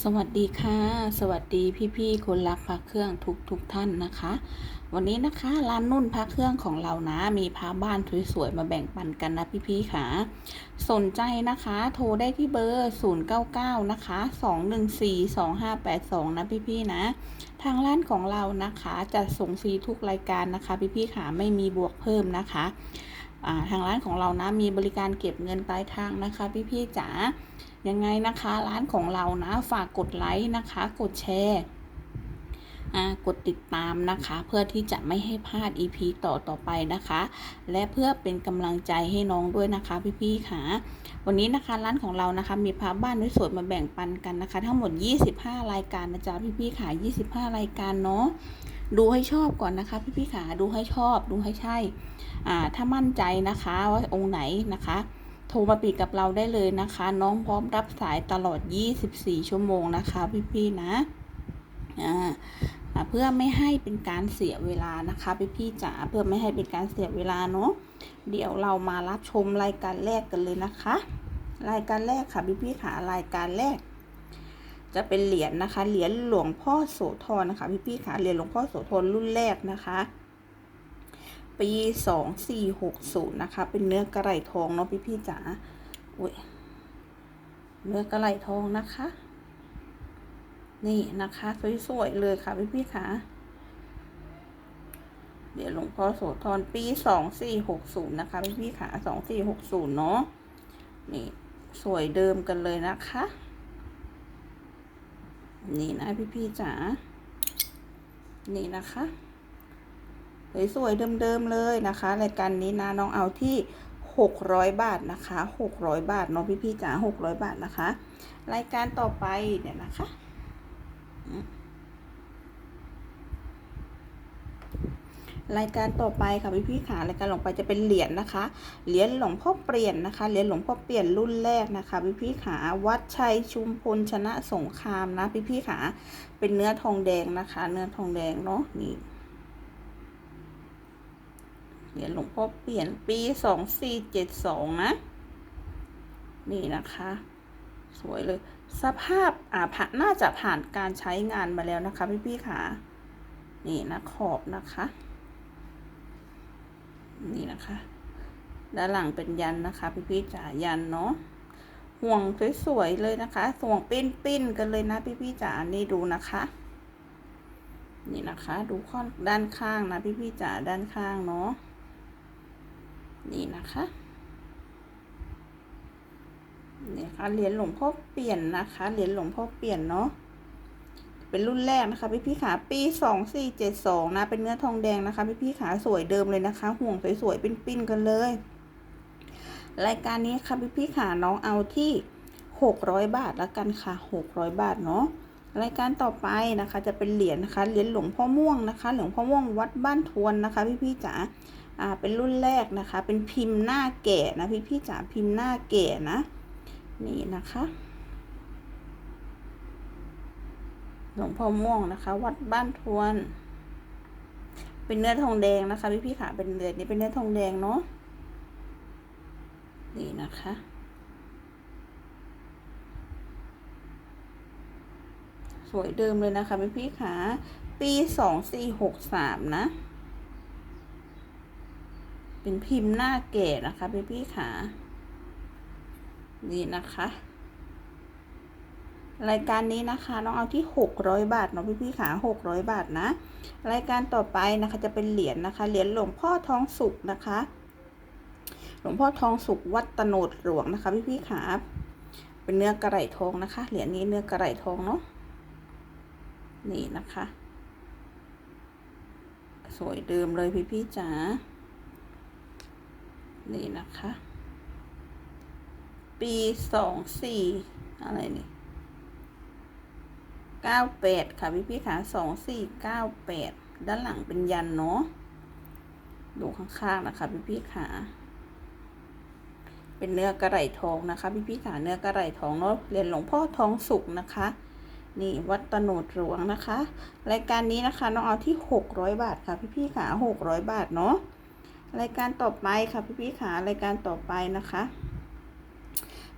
สวัสดีค่ะ สวัสดีพี่ๆคนรักพระเครื่องทุกๆท่านนะคะ วันนี้นะคะร้านนุ่นพระเครื่องของเรานะ มีพระบ้านสวยๆมาแบ่งปันกันนะพี่ๆค่ะ สนใจนะคะ โทรได้ที่เบอร์ 099 นะคะ 214 2582 นะพี่ๆนะ ทางร้านของเรานะคะจะส่งฟรีทุกรายการนะคะพี่ๆค่ะไม่มีบวกเพิ่มนะคะทางร้านของเรานะมีบริการเก็บเงินปลายทางนะคะ พี่ๆจ๋า ยังไงนะคะร้านของเรานะฝากกดไลค์นะคะ กดแชร์กดติดตามนะคะ เพื่อที่จะไม่ให้พลาด EP ต่อต่อไปนะคะ และเพื่อเป็นกำลังใจให้น้องด้วยนะคะ พี่ๆค่ะ วันนี้นะคะร้านของเรานะคะ มีพาบ้านสวยๆมาแบ่งปันกันนะคะ ทั้งหมด 25 รายการนะจ๊ะพี่ๆค่ะ25 รายการเนาะดูให้ชอบก่อนนะคะ พี่ๆค่ะดูให้ชอบดูให้ใช่อ่าถ้ามั่นใจนะคะว่าองค์ไหนนะคะ โทรมาปีกกับเราได้เลยนะคะ น้องพร้อมรับสายตลอด 24 ชั่วโมงนะคะพี่ๆนะอ่าเพื่อไม่ให้เป็นการเสียเวลานะคะพี่ๆจ๋าเพื่อไม่ให้เป็นการเสียเวลาเนาะเดี๋ยวเรามารับชมรายการแรกกันเลยนะคะ รายการแรกค่ะพี่ๆค่ะรายการแรก จะเป็นเหรียญนะคะเหรียญหลวงพ่อโสธรนะคะพี่ๆค่ะเหรียญหลวงพ่อโสธรรุ่นแรกนะคะ ปีสองสี่หกศูนย์นะคะ เป็นเนื้อกระไหล่ทองเนาะพี่พี่จ๋าอุ้ยเนื้อกระไหล่ทองนะคะ นี่นะคะ สวยๆเลยค่ะพี่พี่ค่ะ เดี๋ยวหลวงพ่อโสธรปีสองสี่หกศูนย์นะคะพี่พี่ค่ะสองสี่หกศูนย์เนาะนี่สวยเดิมกันเลยนะคะ นี่นะพี่พี่จ๋านี่นะคะ สวยๆเดิมๆเลยนะคะรายการนี้นะน้องเอาที่ 600 บาทนะคะ 600 บาทเนาะพี่ๆจ๋า600 บาทนะคะ รายการต่อไปเดี๋ยวนะคะรายการต่อไปค่ะพี่ๆค่ะรายการหลงไปจะเป็นเหรียญนะคะ เหรียญหลวงพ่อเปลี่ยนนะคะ เหรียญหลวงพ่อเปลี่ยนรุ่นแรกนะคะพี่ๆค่ะวัดชัยชุมพลชนะสงครามนะพี่ๆค่ะเป็นเนื้อทองแดงนะคะ เนื้อทองแดงเนาะนี่ เหรียญหลวงพ่อเปลี่ยนปีสองสี่เจ็ดสองนะ นี่นะคะ สวยเลย สภาพอ่าผ่านน่าจะผ่านการใช้งานมาแล้วนะคะ พี่พี่ๆค่ะ นี่นะขอบนะคะ นี่นะคะ ด้านหลังเป็นยันนะคะ พี่พี่ๆจ๋ายันเนาะห่วงสวยๆเลยนะคะห่วงปิ้นๆกันเลยนะ พี่พี่ๆจ๋านี่ดูนะคะนี่นะคะ ดูข้อด้านข้างนะ พี่พี่ๆจ๋าด้านข้างเนาะ นี่นะคะนี่ค่ะเหรียญหลวงพ่อเปลี่ยนนะคะเหรียญหลวงพ่อเปลี่ยนเนาะเป็นรุ่นแรกนะคะพี่พี่ขาปีสองสี่เจ็ดสองนะเป็นเนื้อทองแดงนะคะพี่พี่ขาสวยเดิมเลยนะคะ ห่วงสวยๆปิ้นๆกันเลย รายการนี้ค่ะพี่พี่ขาน้องเอาที่หกร้อยบาทแล้วกันค่ะหกร้อยบาทเนาะรายการต่อไปนะคะ จะเป็นเหรียญนะคะเหรียญหลวงพ่อม่วงนะคะ หลวงพ่อม่วงวัดบ้านทวนนะคะ พี่พี่จ๋า อ่าเป็นรุ่นแรกนะคะ เป็นพิมพ์หน้าแก่นะพี่พี่จ๋าพิมพ์หน้าแก่นะ นี่นะคะหลวงพ่อม่วงนะคะ วัดบ้านทวน เป็นเนื้อทองแดงนะคะ พี่พี่ขาเป็นเดือนนี้เป็นเนื้อทองแดงเนาะนี่นะคะสวยเดิมเลยนะคะพี่พี่ขาปีสองสี่หกสามนะ เป็นพิมพ์หน้าแก่นะคะพี่พี่ขานี่นะคะ รายการนี้นะคะน้องเอาที่หกร้อยบาทเนาะพี่พี่ขาหกร้อยบาทนะ รายการต่อไปนะคะจะเป็นเหรียญนะคะ เหรียญหลวงพ่อทองสุกนะคะ หลวงพ่อทองสุกวัดตโนดหลวงนะคะพี่พี่ขาเป็นเนื้อกระไหล่ทองนะคะ เหรียญนี้เนื้อกระไหล่ทองเนาะนี่นะคะ สวยเดิมเลยพี่พี่จ๋า นี่นะคะ ปีสองสี่อะไรนี่เก้าแปดค่ะพี่พี่ขาสองสี่เก้าแปดด้านหลังเป็นยันเนาะดูข้างๆนะคะพี่พี่ขาเป็นเนื้อกระไหลทองนะคะ พี่พี่ขาเนื้อกระไหลทองเนาะเรียนหลวงพ่อทองสุกนะคะนี่วัดตโนดหลวงนะคะ รายการนี้นะคะน้องเอาที่หกร้อยบาทค่ะ พี่พี่ขาหกร้อยบาทเนาะ รายการต่อไปค่ะพี่พี่ขารายการต่อไปนะคะ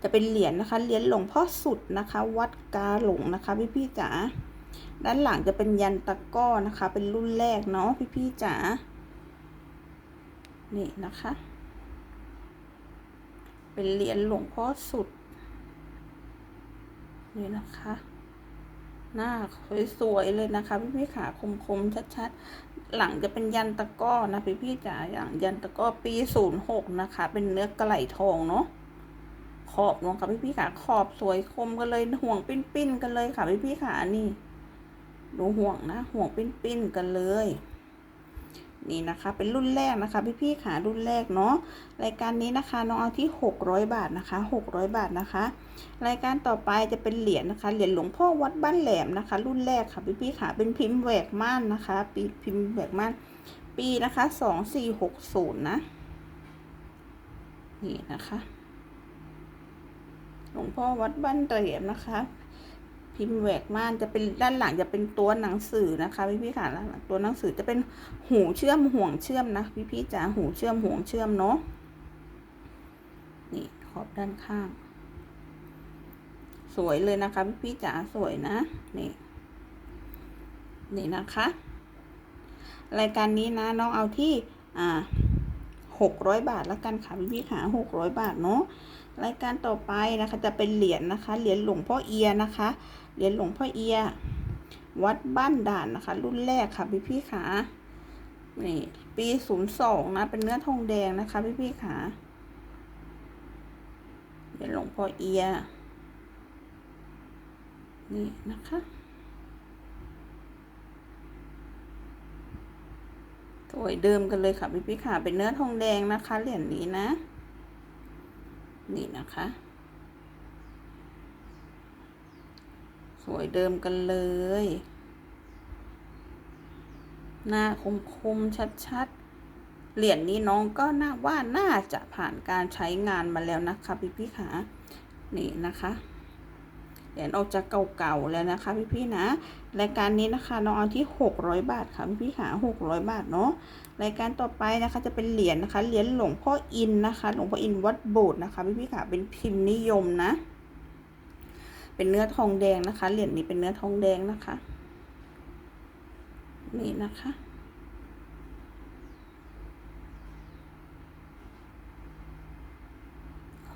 จะเป็นเหรียญนะคะ เหรียญหลวงพ่อสุดนะคะ วัดกาหลงนะคะ พี่พี่ๆจ๋าด้านหลังจะเป็นยันตะก้อนะคะ เป็นรุ่นแรกเนาะพี่พี่ๆจ๋านี่นะคะ เป็นเหรียญหลวงพ่อสุดนี่นะคะ หน้าสวยๆเลยนะคะ พี่พี่ๆขาคมๆชัดๆ หลังจะเป็นยันตะก้อนะพี่พี่ๆจ๋าอย่างยันตะก้อปีศูนย์หกนะคะ เป็นเนื้อกระไหลทองเนาะขอบลงค่ะพี่พี่ๆขาขอบสวยคมกันเลยห่วงปิ้นๆกันเลยค่ะพี่พี่ๆขานี่ดูห่วงนะห่วงปิ้นๆกันเลย นี่นะคะเป็นรุ่นแรกนะคะ พี่ๆขารุ่นแรกเนาะรายการนี้นะคะน้องเอาที่หกร้อยบาทนะคะหกร้อยบาทนะคะ รายการต่อไปจะเป็นเหรียญนะคะเหรียญหลวงพ่อวัดบ้านแหลมนะคะ รุ่นแรกค่ะพี่ๆขาเป็นพิมพ์แหวกม่านนะคะปีพิมพ์แหวกม่านปีนะคะสองสี่หกศูนย์นะนี่นะคะหลวงพ่อวัดบ้านแหลมนะคะ พิมพ์แหวกม่านจะเป็นด้านหลังจะเป็นตัวหนังสือนะคะพี่พี่ค่ะด้านหลังตัวหนังสือจะเป็นหูเชื่อมห่วงเชื่อมนะพี่พี่จ๋าหูเชื่อมห่วงเชื่อมเนาะนี่ขอบด้านข้าง สวยเลยนะคะพี่พี่จ๋าสวยนะนี่นี่นะคะ รายการนี้นะน้องเอาที่อ่าหกร้อยบาทแล้วกันค่ะพี่พี่ค่ะหกร้อยบาทเนาะรายการต่อไปนะคะจะเป็นเหรียญนะคะ เหรียญหลวงพ่อเอียนะคะ เหรียญหลวงพ่อเอีย วัดบ้านด่านนะคะ รุ่นแรกค่ะพี่พี่ๆค่ะนี่ปีศูนย์สองนะ เป็นเนื้อทองแดงนะคะ พี่พี่ๆค่ะเหรียญหลวงพ่อเอีย นี่นะคะสวยเดิมกันเลยค่ะพี่พี่ๆค่ะเป็นเนื้อทองแดงนะคะ เหรียญนี้นะ นี่นะคะ สวยเดิมกันเลย หน้าคมคมชัดชัดๆเหรียญนี้น้องก็น่าว่าน่าจะผ่านการใช้งานมาแล้วนะคะพี่พี่ๆค่ะนี่นะคะเหรียญออกจากเก่าๆแล้วนะคะพี่ๆนะรายการนี้นะคะน้องเอาที่600 บาทค่ะพี่ๆค่ะ600 บาทเนาะรายการต่อไปนะคะจะเป็นเหรียญนะคะเหรียญหลวงพ่ออินนะคะ หลวงพ่ออินวัดโบสถ์นะคะพี่ๆค่ะเป็นพิมพ์นิยมนะ เป็นเนื้อทองแดงนะคะ เหรียญนี้เป็นเนื้อทองแดงนะคะ นี่นะคะ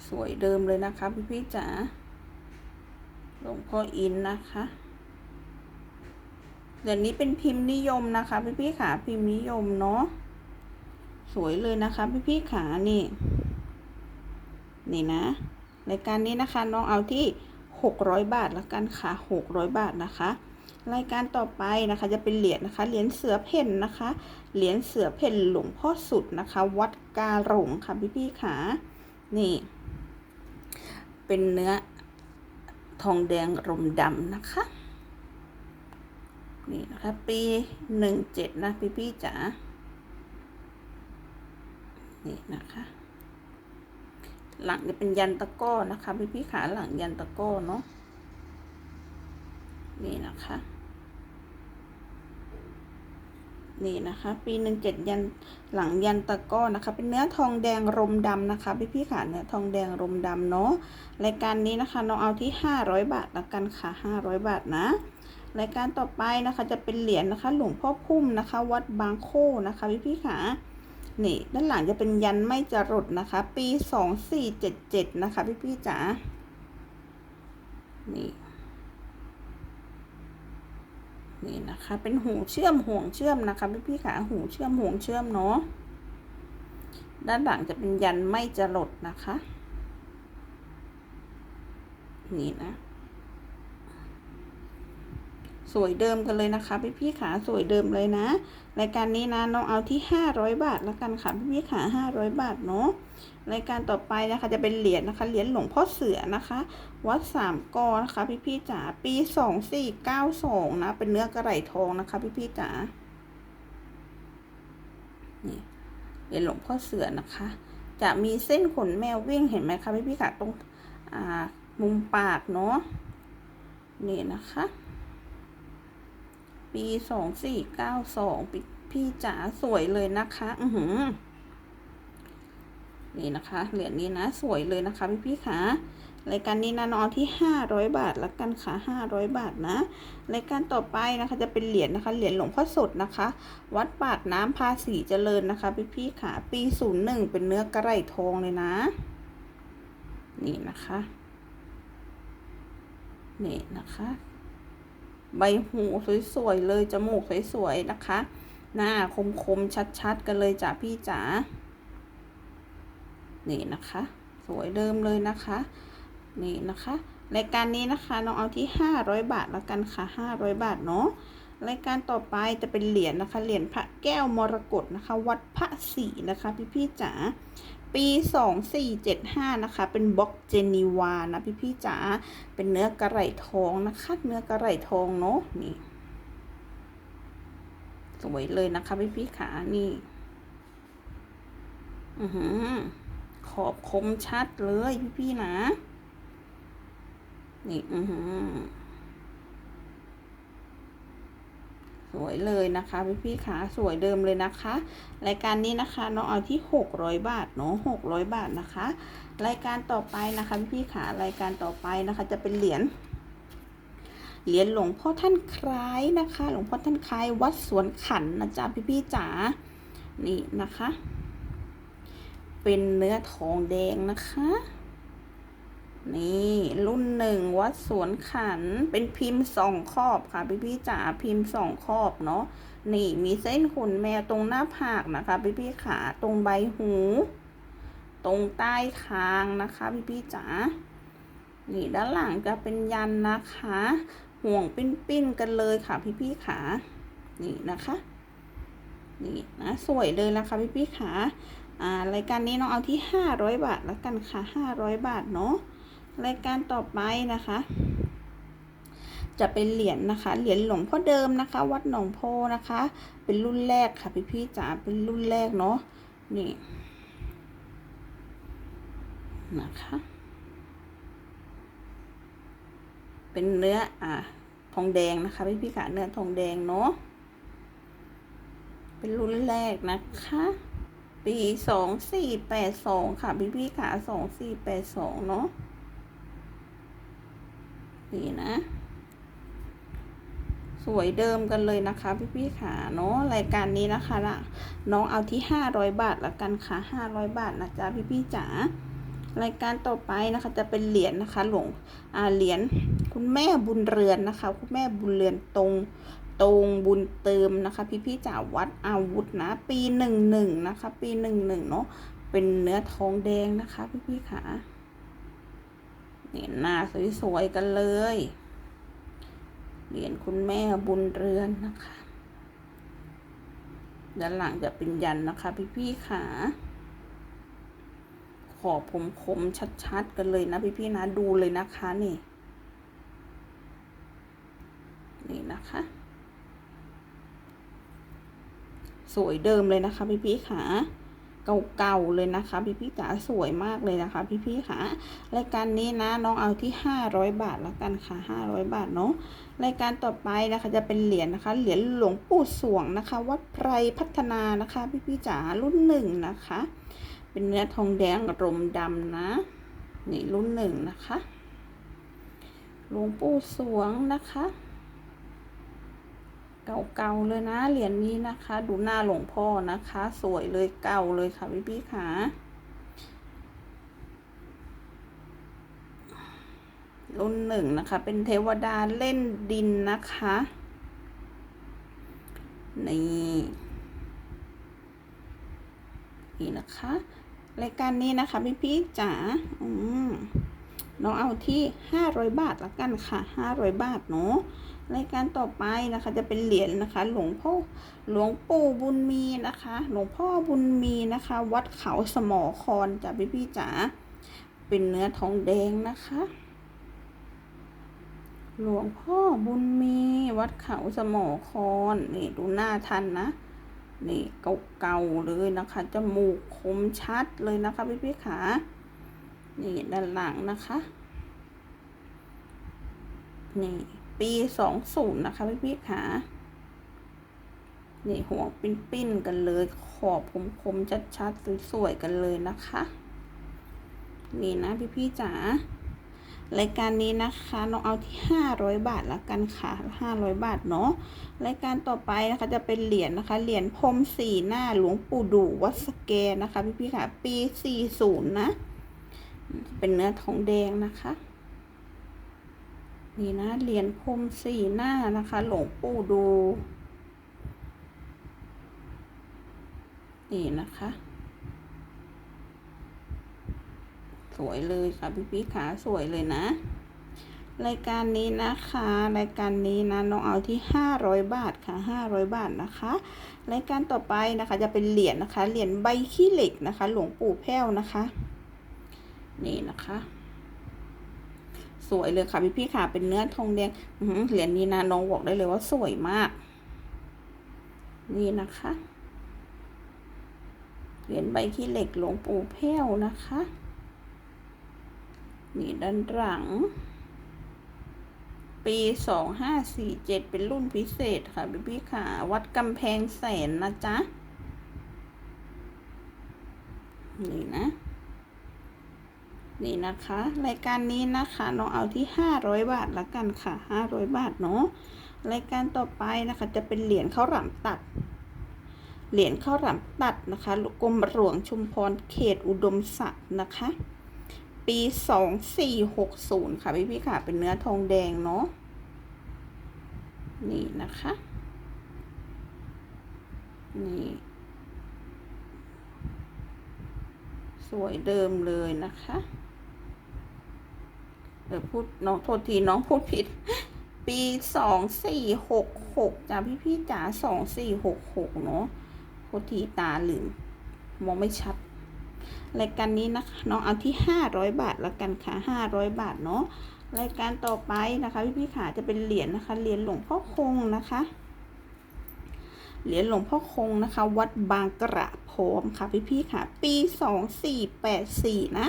สวยเดิมเลยนะคะ พี่ๆจ๋า หลวงพ่ออินนะคะ เดี๋ยวนี้เป็นพิมพ์นิยมนะคะ พี่พี่ขาพิมพ์นิยมเนาะ สวยเลยนะคะ พี่พี่ขานี่ นี่นะ รายการนี้นะคะน้องเอาที่ หกร้อยบาทละกันค่ะหกร้อยบาทนะคะ รายการต่อไปนะคะจะเป็นเหรียญนะคะ เหรียญเสือเพ่นนะคะ เหรียญเสือเพ่นหลวงพ่อสุดนะคะ วัดกาหลงค่ะพี่พี่ๆขานี่ เป็นเนื้อทองแดงรมดำนะคะ นี่นะคะ ปีหนึ่งเจ็ดนะพี่พี่ๆจ๋านี่นะคะ หลังจะเป็นยันตะก้อนะคะพี่พี่ขาหลังยันตะก้อเนาะนี่นะคะ นี่นะคะ ปีหนึ่งเจ็ดยันหลังยันตะก้อนะคะ เป็นเนื้อทองแดงรมดำนะคะพี่พี่ขาเนื้อทองแดงรมดำเนาะรายการนี้นะคะน้องเอาที่ห้าร้อยบาทละกันค่ะห้าร้อยบาทนะรายการต่อไปนะคะจะเป็นเหรียญนะคะ หลวงพ่อพุ่มนะคะ วัดบางโคนะคะพี่พี่ขา นี่ ด้านหลังจะเป็นยันไม่จรดนะคะ ปีสองสี่เจ็ดเจ็ดนะคะพี่พี่จ๋า นี่ นี่นะคะ เป็นหูเชื่อมห่วงเชื่อมนะคะพี่พี่ขาหูเชื่อมห่วงเชื่อมเนาะ ด้านหลังจะเป็นยันไม่จรดนะคะ นี่นะ สวยเดิมกันเลยนะคะพี่พี่ขาสวยเดิมเลยนะรายการนี้นะน้องเอาที่ห้าร้อยบาทแล้วกันค่ะพี่พี่ขาห้าร้อยบาทเนาะรายการต่อไปนะคะจะเป็นเหรียญนะคะเหรียญหลวงพ่อเสือนะคะ วัดสามกอนะคะพี่พี่จ๋าปีสองสี่เก้าสองนะเป็นเนื้อกระไหลทองนะคะพี่พี่จ๋านี่เหรียญหลวงพ่อเสือนะคะ จะมีเส้นขนแมววิ่งเห็นไหมคะพี่พี่ขาตรงมุมปากเนาะนี่นะคะ ปีสองสี่เก้าสองพี่จ๋าสวยเลยนะคะ อือหือ นี่นะคะ เหรียญนี้นะ สวยเลยนะคะ พี่พี่ขารายการนี้นะน้องที่ห้าร้อยบาทละกันค่ะห้าร้อยบาทนะรายการต่อไปนะคะ จะเป็นเหรียญนะคะ เหรียญหลวงพ่อสดนะคะ วัดปากน้ำภาษีเจริญนะคะ พี่พี่ๆค่ะปีศูนย์หนึ่งเป็นเนื้อกระไรทองเลยนะ นี่นะคะ นี่นะคะ ใบหูสวยๆเลยจมูกสวยๆนะคะ หน้าคมๆชัดๆ กันเลยจ้ะพี่จ๋านี่นะคะ สวยเดิมเลยนะคะนี่นะคะรายการนี้นะคะน้องเอาที่ 500 บาทแล้วกันค่ะ 500 บาทเนาะรายการต่อไปจะเป็นเหรียญนะคะ เหรียญพระแก้วมรกตนะคะ วัดพระศรีนะคะ พี่ๆจ๋า ปี2475นะคะ เป็นบล็อกเจนีวานะพี่พี่ๆจ๋า เป็นเนื้อกระไหลทองนะคะ เนื้อกระไหลทองเนาะนี่ สวยเลยนะคะพี่พี่ๆขานี่ อือหือ ขอบคมชัดเลยพี่พี่ๆนะ นี่ อือหือ สวยเลยนะคะพี่พี่ขาสวยเดิมเลยนะคะ รายการนี้นะคะน้องเอาที่หกร้อยบาทเนาะหกร้อยบาทนะคะ รายการต่อไปนะคะพี่พี่ขารายการต่อไปนะคะ จะเป็นเหรียญเหรียญหลวงพ่อท่านคล้ายนะคะ หลวงพ่อท่านคล้ายวัดสวนขันนะจ๊ะพี่พี่ๆจ๋านี่นะคะ เป็นเนื้อทองแดงนะคะ นี่รุ่นหนึ่งวัดสวนขันเป็นพิมพ์สองขอบค่ะ พี่พี่จ๋าพิมพ์สองขอบเนาะนี่มีเส้นขนแมวตรงหน้าผากนะคะ พี่พี่ขาตรงใบหู ตรงใต้คางนะคะ พี่พี่จ๋านี่ด้านหลังจะเป็นยันนะคะ ห่วงปิ้นๆกันเลยค่ะ พี่พี่ขานี่นะคะนี่นะสวยเลยนะคะพี่พี่ขาอ่ารายการนี้น้องเอาที่ห้าร้อยบาทแล้วกันค่ะห้าร้อยบาทเนาะ รายการต่อไปนะคะ จะเป็นเหรียญนะคะ เหรียญหลวงพ่อเดิมนะคะ วัดหนองโพนะคะ เป็นรุ่นแรกค่ะพี่พี่จ๋าเป็นรุ่นแรกเนาะนี่นะคะ เป็นเนื้ออ่าทองแดงนะคะพี่พี่ค่ะเนื้อทองแดงเนาะเป็นรุ่นแรกนะคะ ปีสองสี่แปดสองค่ะพี่พี่ๆค่ะสองสี่แปดสองเนาะ นี่นะ สวยเดิมกันเลยนะคะ พี่พี่ๆขาเนาะรายการนี้นะคะละน้องเอาที่ห้าร้อยบาทละกันค่ะห้าร้อยบาทนะจ๊ะพี่พี่ๆจ๋ารายการต่อไปนะคะจะเป็นเหรียญนะคะ หลวงอ่าเหรียญคุณแม่บุญเรือนนะคะ คุณแม่บุญเรือนตรงตรงบุญเติมนะคะ พี่พี่ๆจ๋าวัดอาวุธนะ ปีหนึ่งหนึ่งนะคะ ปีหนึ่งหนึ่งเนาะเป็นเนื้อทองแดงนะคะ พี่พี่ๆขา นี่หน้าสวยๆกันเลย เหรียญคุณแม่บุญเรือนนะคะ ด้านหลังจะเป็นยันนะคะพี่ๆขาขอบผมคมชัดๆกันเลยนะพี่ๆนะดูเลยนะคะนี่ นี่นะคะ สวยเดิมเลยนะคะพี่ๆขา เก่าๆเลยนะคะ พี่พี่จ๋าสวยมากเลยนะคะ พี่พี่ค่ะรายการนี้นะน้องเอาที่ห้าร้อยบาทแล้วกันค่ะห้าร้อยบาทเนาะรายการต่อไปนะคะจะเป็นเหรียญนะคะ เหรียญหลวงปู่สวงนะคะ วัดไพรพัฒนานะคะ พี่พี่จ๋ารุ่นหนึ่งนะคะ เป็นเนื้อทองแดงรมดำนะนี่รุ่นหนึ่งนะคะหลวงปู่สวงนะคะ เก่าๆเลยนะเหรียญนี้นะคะ ดูหน้าหลวงพ่อนะคะ สวยเลยเก่าเลยค่ะพี่พี่ๆค่ะรุ่นหนึ่งนะคะ เป็นเทวดาเล่นดินนะคะนี่นี่นะคะรายการนี้นะคะพี่พี่จ๋าอืมน้องเอาที่ห้าร้อยบาทละกันค่ะห้าร้อยบาทเนาะ รายการต่อไปนะคะจะเป็นเหรียญนะคะ หลวงพ่อหลวงปู่บุญมีนะคะ หลวงพ่อบุญมีนะคะ วัดเขาสมอคอนจ้ะพี่พี่จ๋าเป็นเนื้อทองแดงนะคะ หลวงพ่อบุญมีวัดเขาสมอคอนนี่ดูหน้าท่านนะนี่เก่าๆเลยนะคะจมูกคมชัดเลยนะคะพี่พี่ๆขานี่ด้านหลังนะคะนี่ ปีสองศูนย์นะคะพี่พี่ๆขานี่หัวปิ้นๆกันเลย ขอบคมๆชัดๆสวยๆกันเลยนะคะ นี่นะพี่พี่ๆจ๋ารายการนี้นะคะน้องเอาที่ห้าร้อยบาทละกันค่ะห้าร้อยบาทเนาะรายการต่อไปนะคะจะเป็นเหรียญนะคะ เหรียญพรมสีหน้าหลวงปู่ดูวัดสแกนะคะ พี่พี่ๆค่ะ ปีสี่ศูนย์นะ เป็นเนื้อทองแดงนะคะ นี่นะเหรียญพรมสี่หน้านะคะ หลวงปู่ดู นี่นะคะ สวยเลยค่ะพี่พี่ๆขาสวยเลยนะ รายการนี้นะคะ รายการนี้นะน้องเอาที่ห้าร้อยบาทค่ะห้าร้อยบาทนะคะ รายการต่อไปนะคะจะเป็นเหรียญนะคะเหรียญใบขี้เหล็กนะคะ หลวงปู่แพ้วนะคะ นี่นะคะ สวยเลยค่ะพี่พี่ค่ะ เป็นเนื้อทองแดงเหรียญนี้นะน้องบอกได้เลยว่าสวยมาก นี่นะคะ เหรียญใบขี้เหล็กหลวงปู่แพ้วนะคะ นี่ด้านหลัง ปีสองห้าสี่เจ็ดเป็นรุ่นพิเศษค่ะพี่พี่ค่ะ วัดกำแพงแสนนะจ๊ะ นี่นะ นี่นะคะ รายการนี้นะคะน้องเอาที่ห้าร้อยบาทละกันค่ะห้าร้อยบาทเนาะรายการต่อไปนะคะ จะเป็นเหรียญข้าวหลามตัด เหรียญข้าวหลามตัดนะคะกรมหลวงชุมพรเขตอุดมศักดิ์นะคะ ปีสองสี่หกศูนย์ค่ะพี่พี่ๆค่ะเป็นเนื้อทองแดงเนาะนี่นะคะนี่สวยเดิมเลยนะคะ เดี๋ยวพูดน้องโทษทีน้องพูดผิด ปีสองสี่หกหกจ้ะพี่พี่จ๋าสองสี่หกหกเนาะโทษทีตาลืมมองไม่ชัดรายการนี้นะคะน้องเอาที่ห้าร้อยบาทแล้วกันค่ะห้าร้อยบาทเนาะรายการต่อไปนะคะพี่พี่ขาจะเป็นเหรียญนะคะเหรียญหลวงพ่อคงนะคะเหรียญหลวงพ่อคงนะคะ วัดบางกระพร้อมค่ะพี่พี่ๆค่ะ ปีสองสี่แปดสี่นะ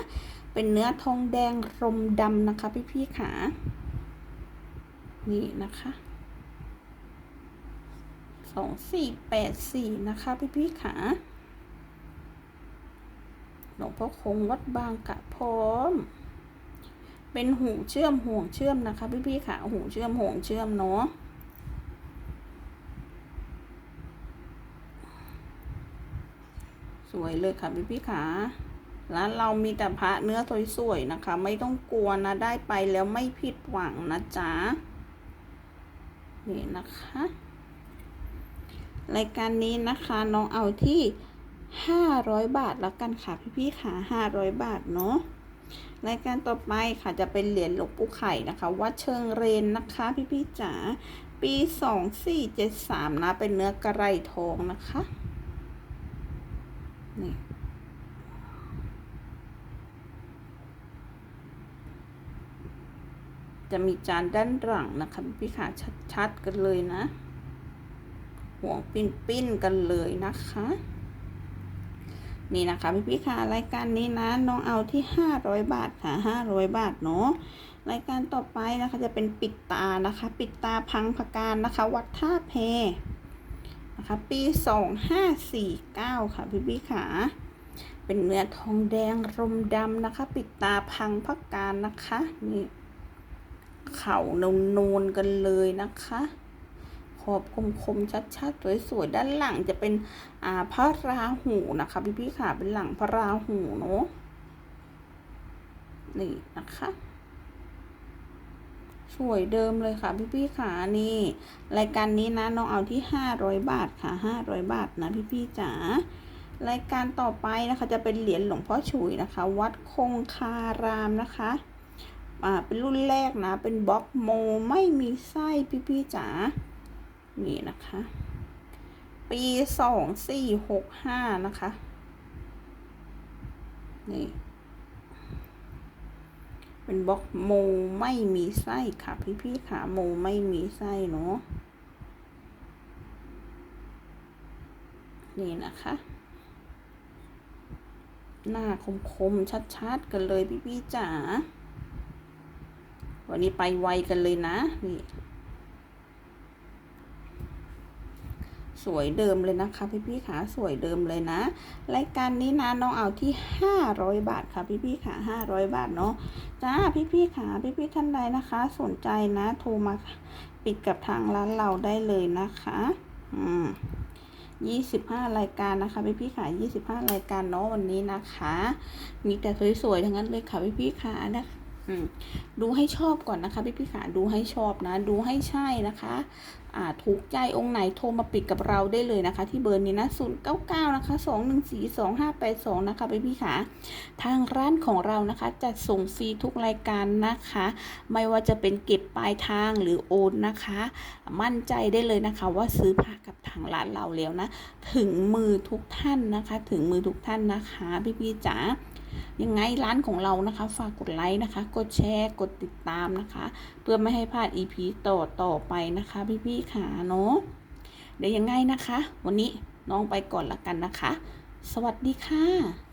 เป็นเนื้อทองแดงรมดำนะคะ พี่พี่ๆค่ะนี่นะคะสองสี่แปดสี่นะคะ พี่พี่ๆค่ะหลวงพ่อคงวัดบางกะพร้อม เป็นหูเชื่อมห่วงเชื่อมนะคะ พี่พี่ๆค่ะหูเชื่อมห่วงเชื่อมเนาะสวยเลยค่ะพี่พี่ๆค่ะ ร้านเรามีแต่พระเนื้อสวยๆนะคะ ไม่ต้องกลัวนะได้ไปแล้วไม่ผิดหวังนะจ๊ะนี่นะคะ รายการนี้นะคะน้องเอาที่ห้าร้อยบาทแล้วกันค่ะพี่ๆค่ะห้าร้อยบาทเนาะรายการต่อไปค่ะจะเป็นเหรียญหลวงปู่ไข่นะคะ วัดเชิงเรนนะคะพี่พี่ๆจ๋าปีสองสี่เจ็ดสามนะเป็นเนื้อกระไรทองนะคะนี่ จะมีจานด้านหลังนะคะพี่ขาชัดๆกันเลยนะ ห่วงปิ้นปิ้นๆกันเลยนะคะ นี่นะคะพี่พี่ๆค่ะรายการนี้นะน้องเอาที่ห้าร้อยบาทค่ะห้าร้อยบาทเนาะรายการต่อไปนะคะจะเป็นปิดตานะคะ ปิดตาพังพการนะคะ วัดท่าแพนะคะปีสองห้าสี่เก้าค่ะพี่พี่ๆค่ะเป็นเนื้อทองแดงรมดำนะคะ ปิดตาพังพักการนะคะนี่ เข่านูนๆกันเลยนะคะ ขอบคมๆชัดๆสวยๆด้านหลังจะเป็นอ่าพระราหูนะคะพี่ๆค่ะเป็นหลังพระราหูเนาะนี่นะคะสวยเดิมเลยค่ะพี่ๆค่ะนี่ รายการนี้นะน้องเอาที่ห้าร้อยบาทค่ะห้าร้อยบาทนะพี่ๆจ๋ารายการต่อไปนะคะจะเป็นเหรียญหลวงพ่อฉุยนะคะ วัดคงคารามนะคะ เป็นรุ่นแรกนะ เป็นบล็อกโมไม่มีไส้พี่ๆจ๋า นี่นะคะ ปีสองสี่หกห้านะคะ นี่ เป็นบล็อกโมไม่มีไส้ค่ะ พี่ๆค่ะโมไม่มีไส้เนาะ นี่นะคะหน้าคมๆ ชัด ๆ กันเลยพี่ ๆจ๋า วันนี้ไปไวกันเลยนะ นี่ สวยเดิมเลยนะคะ พี่พี่ขาสวยเดิมเลยนะ รายการนี้นะน้องเอาที่ 500 บาทค่ะ พี่พี่ขา500 บาทเนาะจ้าพี่พี่ขาพี่พี่ท่านใดนะคะ สนใจนะ โทรมาปิดกับทางร้านเราได้เลยนะคะ อืม25รายการนะคะพี่พี่ขา25รายการเนาะวันนี้นะคะ มีแต่สวยๆทั้งนั้นเลยค่ะพี่พี่ขานะคะ ดูให้ชอบก่อนนะคะพี่พี่ขาดูให้ชอบนะ ดูให้ใช่นะคะอ่าถูกใจองค์ไหนโทรมาปิดกับเราได้เลยนะคะ ที่เบอร์นี้นะ099นะคะ2142582นะคะพี่พี่ขาทางร้านของเรานะคะจะส่งฟรีทุกรายการนะคะ ไม่ว่าจะเป็นเก็บปลายทางหรือโอนนะคะ มั่นใจได้เลยนะคะ ว่าซื้อผ้ากับทางร้านเราแล้วนะ ถึงมือทุกท่านนะคะ ถึงมือทุกท่านนะคะ พี่พี่จ๋า ยังไงร้านของเรานะคะ ฝากกดไลค์นะคะ กดแชร์กดติดตามนะคะ เพื่อไม่ให้พลาด EP ต่อต่อไปนะคะ พี่ๆค่ะเนาะเดี๋ยวยังไงนะคะ วันนี้น้องไปก่อนละกันนะคะ สวัสดีค่ะ